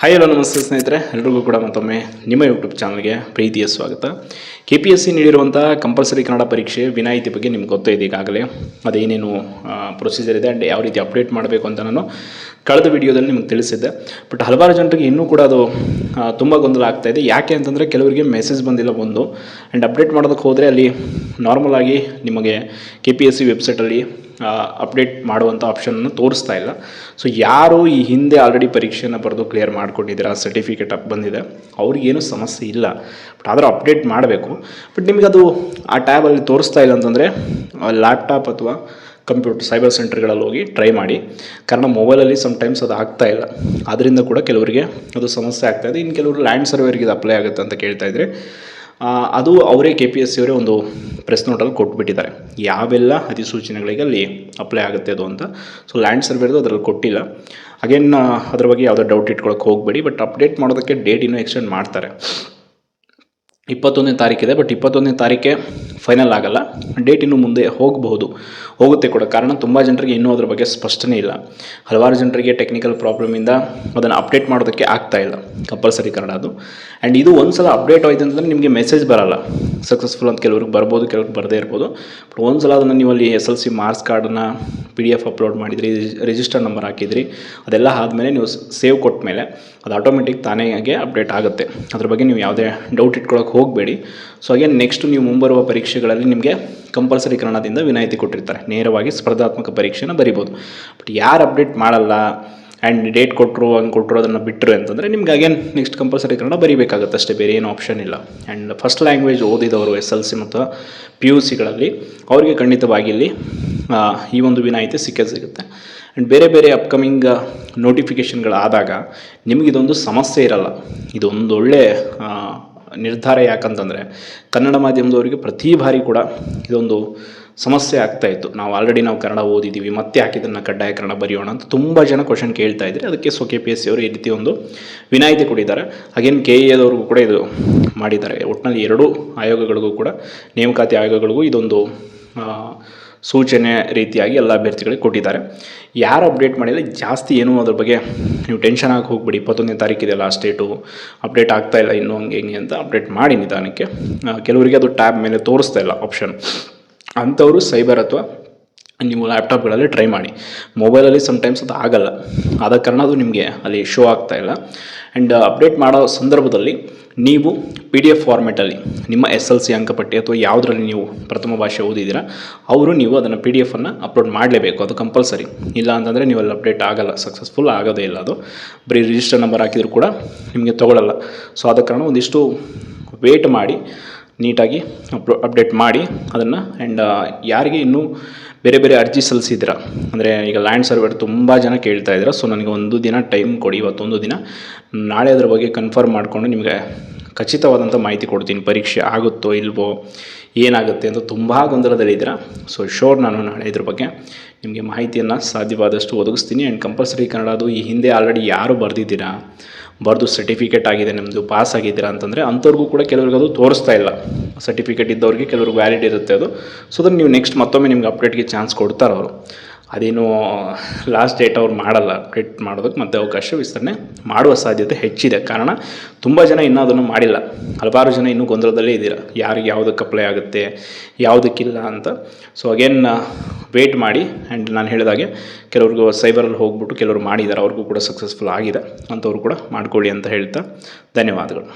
Hi hello ನಮಸ್ತೆ ಸ್ನೇಹಿತರೆ, ಎಲ್ರಿಗೂ ಕೂಡ ಮತ್ತೊಮ್ಮೆ ನಿಮ್ಮ ಯೂಟ್ಯೂಬ್ ಚಾನಲ್ಗೆ ಪ್ರೀತಿಯ ಸ್ವಾಗತ. ಕೆ ಪಿ ಎಸ್ ಸಿ ನೀಡಿರುವಂಥ ಕಂಪಲ್ಸರಿ ಕನ್ನಡ ಪರೀಕ್ಷೆ ವಿನಾಯಿತಿ ಬಗ್ಗೆ ನಿಮ್ಗೆ ಗೊತ್ತೇ ಇದೆ ಈಗಾಗಲೇ. ಅದೇನೇನು ಪ್ರೊಸೀಜರ್ ಇದೆ ಆ್ಯಂಡ್ ಯಾವ ರೀತಿ ಅಪ್ಡೇಟ್ ಮಾಡಬೇಕು ಅಂತ ನಾನು ಕಳೆದ ವಿಡಿಯೋದಲ್ಲಿ ನಿಮ್ಗೆ ತಿಳಿಸಿದ್ದೆ. ಬಟ್ ಹಲವಾರು ಜನರಿಗೆ ಇನ್ನೂ ಕೂಡ ಅದು ತುಂಬ ಗೊಂದಲ ಆಗ್ತಾ ಇದೆ. ಯಾಕೆ ಅಂತಂದರೆ ಕೆಲವರಿಗೆ ಮೆಸೇಜ್ ಬಂದಿಲ್ಲ ಒಂದು. ಆ್ಯಂಡ್ ಅಪ್ಡೇಟ್ ಮಾಡೋದಕ್ಕೆ ಹೋದರೆ ಅಲ್ಲಿ ನಾರ್ಮಲಾಗಿ ನಿಮಗೆ ಕೆ ಪಿ ಎಸ್ ಸಿ ವೆಬ್ಸೈಟಲ್ಲಿ ಅಪ್ಡೇಟ್ ಮಾಡುವಂಥ ಆಪ್ಷನನ್ನು ತೋರಿಸ್ತಾ ಇಲ್ಲ. ಸೊ ಯಾರು ಈ ಹಿಂದೆ ಆಲ್ರೆಡಿ ಪರೀಕ್ಷೆಯನ್ನು ಬರೆದು ಕ್ಲಿಯರ್ ಮಾಡಿಕೊಂಡಿದ್ದೀರಾ ಸರ್ಟಿಫಿಕೇಟ್ ಅಪ್ ಬಂದಿದೆ ಅವ್ರಿಗೇನು ಸಮಸ್ಯೆ ಇಲ್ಲ. ಬಟ್ ಆದರೂ ಅಪ್ಡೇಟ್ ಮಾಡಬೇಕು. ಬಟ್ ನಿಮಗೆ ಅದು ಆ ಟ್ಯಾಬಲ್ಲಿ ತೋರಿಸ್ತಾ ಇಲ್ಲ ಅಂತಂದರೆ ಲ್ಯಾಪ್ಟಾಪ್ ಅಥವಾ ಕಂಪ್ಯೂಟರ್ ಸೈಬರ್ ಸೆಂಟರ್ಗಳಲ್ಲಿ ಹೋಗಿ ಟ್ರೈ ಮಾಡಿ. ಕಾರಣ ಮೊಬೈಲಲ್ಲಿ ಸಮ್ಟೈಮ್ಸ್ ಅದು ಆಗ್ತಾ ಇಲ್ಲ. ಅದರಿಂದ ಕೂಡ ಕೆಲವರಿಗೆ ಅದು ಸಮಸ್ಯೆ ಆಗ್ತಾಯಿದೆ ಇನ್ನು ಕೆಲವರು ಲ್ಯಾಂಡ್ ಸರ್ವೇರಿಗೆ ಇದು ಅಪ್ಲೈ ಆಗುತ್ತೆ ಅಂತ ಕೇಳ್ತಾ ಇದ್ರೆ ಆ, ಅದು ಅವರೇ ಕೆ ಪಿ ಎಸ್ ಸಿ ಅವರೇ ಒಂದು ಪ್ರೆಸ್ ನೋಟಲ್ಲಿ ಕೊಟ್ಬಿಟ್ಟಿದ್ದಾರೆ. ಯಾವೆಲ್ಲ ಅಧಿಸೂಚನೆಗಳಿಗೆ ಅಲ್ಲಿ ಅಪ್ಲೈ ಆಗುತ್ತೆ ಅದು ಅಂತ. ಸೊ ಲ್ಯಾಂಡ್ ಸರ್ವೇದು ಅದರಲ್ಲಿ ಕೊಟ್ಟಿಲ್ಲ. ಅಗೇನ್ ಅದ್ರ ಬಗ್ಗೆ ಯಾವುದೋ ಡೌಟ್ ಇಟ್ಕೊಳಕ್ಕೆ ಹೋಗಬೇಡಿ ಬಟ್ ಅಪ್ಡೇಟ್ ಮಾಡೋದಕ್ಕೆ ಡೇಟ್ ಇನ್ನೂ ಎಕ್ಸ್ಟೆಂಡ್ ಮಾಡ್ತಾರೆ. ಇಪ್ಪತ್ತೊಂದನೇ ತಾರೀಕಿದೆ ಬಟ್ ಇಪ್ಪತ್ತೊಂದನೇ ತಾರೀಕೆ ಫೈನಲ್ ಆಗಲ್ಲ. ಡೇಟ್ ಇನ್ನು ಮುಂದೆ ಹೋಗಬಹುದು. ಹೋಗುತ್ತೆ ಕೂಡ. ಕಾರಣ ತುಂಬ ಜನರಿಗೆ ಇನ್ನೂ ಅದ್ರ ಬಗ್ಗೆ ಸ್ಪಷ್ಟನೆ ಇಲ್ಲ. ಹಲವಾರು ಜನರಿಗೆ ಟೆಕ್ನಿಕಲ್ ಪ್ರಾಬ್ಲಮಿಂದ ಅದನ್ನು ಅಪ್ಡೇಟ್ ಮಾಡೋದಕ್ಕೆ ಆಗ್ತಾ ಇಲ್ಲ. ಕಂಪಲ್ಸರಿ ಕಾರಣ ಅದು. ಆ್ಯಂಡ್ ಇದು ಒಂದು ಸಲ ಅಪ್ಡೇಟ್ ಆಯಿತು ಅಂತಂದರೆ ನಿಮಗೆ ಮೆಸೇಜ್ ಬರಲ್ಲ. ಸಕ್ಸಸ್ಫುಲ್ ಅಂತ ಕೆಲವ್ರಿಗೆ ಬರ್ಬೋದು, ಕೆಲವ್ರಿಗೆ ಬರದೇ ಇರ್ಬೋದು. ಬಟ್ ಒಂದು ಸಲ ಅದನ್ನು ನೀವು ಅಲ್ಲಿ ಎಸ್ ಎಲ್ ಸಿ ಮಾರ್ಕ್ಸ್ ಕಾರ್ಡನ್ನು ಪಿ ಡಿ ಎಫ್ ಅಪ್ಲೋಡ್ ಮಾಡಿದ್ರಿ ರಿಜಿಸ್ಟರ್ ನಂಬರ್ ಹಾಕಿದ್ರಿ, ಅದೆಲ್ಲ ಆದಮೇಲೆ ನೀವು ಸೇವ್ ಕೊಟ್ಟ ಮೇಲೆ ಅದು ಆಟೋಮೆಟಿಕ್ ತಾನೇ ಅಪ್ಡೇಟ್ ಆಗುತ್ತೆ. ಅದ್ರ ಬಗ್ಗೆ ನೀವು ಯಾವುದೇ ಡೌಟ್ ಇಟ್ಕೊಳ್ಳೋಕೆ ಹೋಗಬೇಡಿ. ಸೊ ಅಗೇನ್ ನೆಕ್ಸ್ಟ್ ನೀವು ಮುಂಬರುವ ಪರೀಕ್ಷೆಗಳಲ್ಲಿ ನಿಮಗೆ ಕಂಪಲ್ಸರಿ ವಿನಾಯಿತಿ ಕೊಟ್ಟಿರ್ತಾರೆ. ನೇರವಾಗಿ ಸ್ಪರ್ಧಾತ್ಮಕ ಪರೀಕ್ಷೆನ ಬರಿಬೋದು. ಬಟ್ ಯಾರು ಅಪ್ಡೇಟ್ ಮಾಡಲ್ಲ ಆ್ಯಂಡ್ ಡೇಟ್ ಕೊಟ್ಟರು ಹಂಗೆ ಕೊಟ್ಟರು ಅದನ್ನು ಬಿಟ್ಟರು ಅಂತಂದರೆ ನಿಮ್ಗೆ ಅಗೇನ್ ನೆಕ್ಸ್ಟ್ ಕಂಪಲ್ಸರಿ ಕನ್ನಡ ಬರಿಬೇಕಾಗುತ್ತೆ ಅಷ್ಟೇ ಬೇರೆ ಏನು ಆಪ್ಷನ್ ಇಲ್ಲ. ಆ್ಯಂಡ್ ಫಸ್ಟ್ ಲ್ಯಾಂಗ್ವೇಜ್ ಓದಿದವರು ಎಸ್ ಎಲ್ ಸಿ ಮತ್ತು ಪಿ ಯು ಸಿಗಳಲ್ಲಿ ಅವರಿಗೆ ಖಂಡಿತವಾಗಿ ಇಲ್ಲಿ ಈ ಒಂದು ವಿನಾಯಿತಿ ಸಿಕ್ಕೇ ಸಿಗುತ್ತೆ. ಆ್ಯಂಡ್ ಬೇರೆ ಬೇರೆ ಅಪ್ಕಮಿಂಗ್ ನೋಟಿಫಿಕೇಷನ್ಗಳಾದಾಗ ನಿಮಗಿದೊಂದು ಸಮಸ್ಯೆ ಇರಲ್ಲ. ಇದೊಂದು ಒಳ್ಳೆ ಆ, ನಿರ್ಧಾರ ಯಾಕಂತಂದರೆ ಕನ್ನಡ ಮಾಧ್ಯಮದವರಿಗೆ ಪ್ರತಿ ಬಾರಿ ಕೂಡ ಇದೊಂದು ಸಮಸ್ಯೆ ಆಗ್ತಾ ಇತ್ತು. ನಾವು ಆಲ್ರೆಡಿ ನಾವು ಕನ್ನಡ ಓದಿದ್ದೀವಿ ಮತ್ತೆ ಯಾಕೆ ಇದನ್ನು ಕಡ್ಡಾಯ ಕನ್ನಡ ಬರೆಯೋಣ ಅಂತ ತುಂಬ ಜನ ಕ್ವಶನ್ ಕೇಳ್ತಾ ಇದ್ದಾರೆ ಅದಕ್ಕೆ so K P S C ಅವರು ಈ ರೀತಿ ಒಂದು ವಿನಾಯಿತಿ ಕೊಟ್ಟಿದ್ದಾರೆ. ಹಾಗೇನು ಕೆ ಎದವ್ರಿಗೂ ಕೂಡ ಇದು ಮಾಡಿದ್ದಾರೆ. ಒಟ್ಟಿನಲ್ಲಿ ಎರಡೂ ಆಯೋಗಗಳಿಗೂ ಕೂಡ ನೇಮಕಾತಿ ಆಯೋಗಗಳಿಗೂ ಇದೊಂದು ಸೂಚನೆ ರೀತಿಯಾಗಿ ಎಲ್ಲ ಅಭ್ಯರ್ಥಿಗಳಿಗೆ ಕೊಟ್ಟಿದ್ದಾರೆ. ಯಾರು ಅಪ್ಡೇಟ್ ಮಾಡಿಲ್ಲ, ಜಾಸ್ತಿ ಏನು ಅದ್ರ ಬಗ್ಗೆ ನೀವು ಟೆನ್ಷನ್ ಆಗಿ ಹೋಗ್ಬಿಡಿ. ಇಪ್ಪತ್ತೊಂದನೇ ತಾರೀಕಿದೆಯಲ್ಲ ಲಾಸ್ಟ್ ಡೇಟು ಅಪ್ಡೇಟ್ ಆಗ್ತಾ ಇಲ್ಲ, ಇನ್ನೂ ಹಂಗೆ ಹಿಂಗೆ ಅಂತ ಅಪ್ಡೇಟ್ ಮಾಡಿ ನಿಧಾನಕ್ಕೆ. ಕೆಲವರಿಗೆ ಅದು ಟ್ಯಾಬ್ ಮೇಲೆ ತೋರಿಸ್ತಾ ಇಲ್ಲ ಆಪ್ಷನ್ ಅಂಥವರು ಸೈಬರ್ ಅಥವಾ ನೀವು ಲ್ಯಾಪ್ಟಾಪ್ಗಳಲ್ಲಿ ಟ್ರೈ ಮಾಡಿ. ಮೊಬೈಲಲ್ಲಿ ಸಮ್ಟೈಮ್ಸ್ ಅದು ಆಗಲ್ಲ. ಆದ ಕಾರಣ ಅದು ನಿಮಗೆ ಅಲ್ಲಿ ಶೋ ಆಗ್ತಾ ಇಲ್ಲ. ಆ್ಯಂಡ್ ಅಪ್ಡೇಟ್ ಮಾಡೋ ಸಂದರ್ಭದಲ್ಲಿ ನೀವು ಪಿ ಡಿ ಎಫ್ ಫಾರ್ಮೆಟಲ್ಲಿ ನಿಮ್ಮ ಎಸ್ ಎಲ್ ಸಿ ಅಂಕಪಟ್ಟಿ ಅಥವಾ ಯಾವುದರಲ್ಲಿ ನೀವು ಪ್ರಥಮ ಭಾಷೆ ಓದಿದ್ದೀರಾ, ಅವರು ನೀವು ಅದನ್ನು ಪಿ ಡಿ ಎಫನ್ನು ಅಪ್ಲೋಡ್ ಮಾಡಲೇಬೇಕು. ಅದು ಕಂಪಲ್ಸರಿ ಇಲ್ಲ ಅಂತಂದರೆ ನೀವು ಅಲ್ಲಿ ಅಪ್ಡೇಟ್ ಆಗಲ್ಲ. ಸಕ್ಸಸ್ಫುಲ್ ಆಗೋದೇ ಇಲ್ಲ ಅದು. ಬರೀ ರಿಜಿಸ್ಟರ್ ನಂಬರ್ ಹಾಕಿದರೂ ಕೂಡ ನಿಮಗೆ ತೊಗೊಳ್ಳಲ್ಲ ಸೊ ಆದ ಕಾರಣ ಒಂದಿಷ್ಟು ವೇಟ್ ಮಾಡಿ, ನೀಟಾಗಿ ಅಪ್ಲೋ ಅಪ್ಡೇಟ್ ಮಾಡಿ ಅದನ್ನು. ಆ್ಯಂಡ್ ಯಾರಿಗೆ ಇನ್ನೂ ಬೇರೆ ಬೇರೆ ಅರ್ಜಿ ಸಲ್ಲಿಸಿದ್ದೀರಾ? ಅಂದರೆ ಈಗ ಲ್ಯಾಂಡ್ ಸರ್ವೇರ್ ತುಂಬ ಜನ ಕೇಳ್ತಾ ಇದ್ದೀರಾ ಸೊ ನನಗೆ ಒಂದು ದಿನ ಟೈಮ್ ಕೊಡಿ, ಇವತ್ತೊಂದು ದಿನ. ನಾಳೆ ಅದ್ರ ಬಗ್ಗೆ ಕನ್ಫರ್ಮ್ ಮಾಡಿಕೊಂಡು ನಿಮಗೆ ಖಚಿತವಾದಂಥ ಮಾಹಿತಿ ಕೊಡ್ತೀನಿ. ಪರೀಕ್ಷೆ ಆಗುತ್ತೋ ಇಲ್ವೋ, ಏನಾಗುತ್ತೆ ಅಂತ ತುಂಬ ಗೊಂದಲದಲ್ಲಿದ್ದೀರಾ ಸೊ ಶೋರ್ ನಾನು ನಾಳೆ ಇದ್ರ ಬಗ್ಗೆ ನಿಮಗೆ ಮಾಹಿತಿಯನ್ನು ಸಾಧ್ಯವಾದಷ್ಟು ಒದಗಿಸ್ತೀನಿ. ಆ್ಯಂಡ್ ಕಂಪಲ್ಸರಿ ಕನ್ನಡ ಅದು ಈ ಹಿಂದೆ ಆಲ್ರೆಡಿ ಯಾರು ಬರೆದಿದ್ದೀರಾ? ಬರೆದು ಸರ್ಟಿಫಿಕೇಟ್ ಆಗಿದೆ ನಿಮ್ಮದು ಪಾಸ್ ಆಗಿದ್ದೀರಾ ಅಂತಂದರೆ ಅಂಥವ್ರಿಗೂ ಕೂಡ ಕೆಲವ್ರಿಗೆ ಅದು ತೋರಿಸ್ತಾ ಇಲ್ಲ. ಸರ್ಟಿಫಿಕೇಟ್ ಇದ್ದವ್ರಿಗೆ ಕೆಲವ್ರಿಗೆ ವ್ಯಾಲಿಡ್ ಇರುತ್ತೆ ಅದು. ಸೊ ಅದನ್ನು ನೀವು ನೆಕ್ಸ್ಟ್ ಮತ್ತೊಮ್ಮೆ ನಿಮ್ಗೆ ಅಪ್ಡೇಟ್ಗೆ ಚಾನ್ಸ್ ಕೊಡ್ತಾರೆ ಅವರು. ಅದೇನು ಲಾಸ್ಟ್ ಡೇಟ್ ಅವ್ರು ಮಾಡಲ್ಲ ಅಪ್ಡೇಟ್ ಮಾಡೋದಕ್ಕೆ ಮತ್ತೆ ಅವಕಾಶ ವಿಸ್ತರಣೆ ಮಾಡುವ ಸಾಧ್ಯತೆ ಹೆಚ್ಚಿದೆ. ಕಾರಣ, ತುಂಬ ಜನ ಇನ್ನೂ ಅದನ್ನು ಮಾಡಿಲ್ಲ. ಹಲವಾರು ಜನ ಇನ್ನೂ ಗೊಂದಲದಲ್ಲೇ ಇದ್ದೀರಾ. ಯಾರಿಗೆ ಯಾವುದಕ್ಕೆ ಅಪ್ಲೈ ಆಗುತ್ತೆ, ಯಾವುದಕ್ಕಿಲ್ಲ ಅಂತ. ಸೊ ಅಗೇನ್ ವೇಟ್ ಮಾಡಿ ಆ್ಯಂಡ್ ನಾನು ಹೇಳಿದಾಗೆ ಕೆಲವ್ರಿಗೂ ಸೈಬರಲ್ಲಿ ಹೋಗ್ಬಿಟ್ಟು ಕೆಲವರು ಮಾಡಿದ್ದಾರೆ ಅವ್ರಿಗೂ ಕೂಡ ಸಕ್ಸಸ್ಫುಲ್ ಆಗಿದೆ. ಅಂಥವ್ರು ಕೂಡ ಮಾಡ್ಕೊಳ್ಳಿ ಅಂತ ಹೇಳ್ತಾ ಧನ್ಯವಾದಗಳು.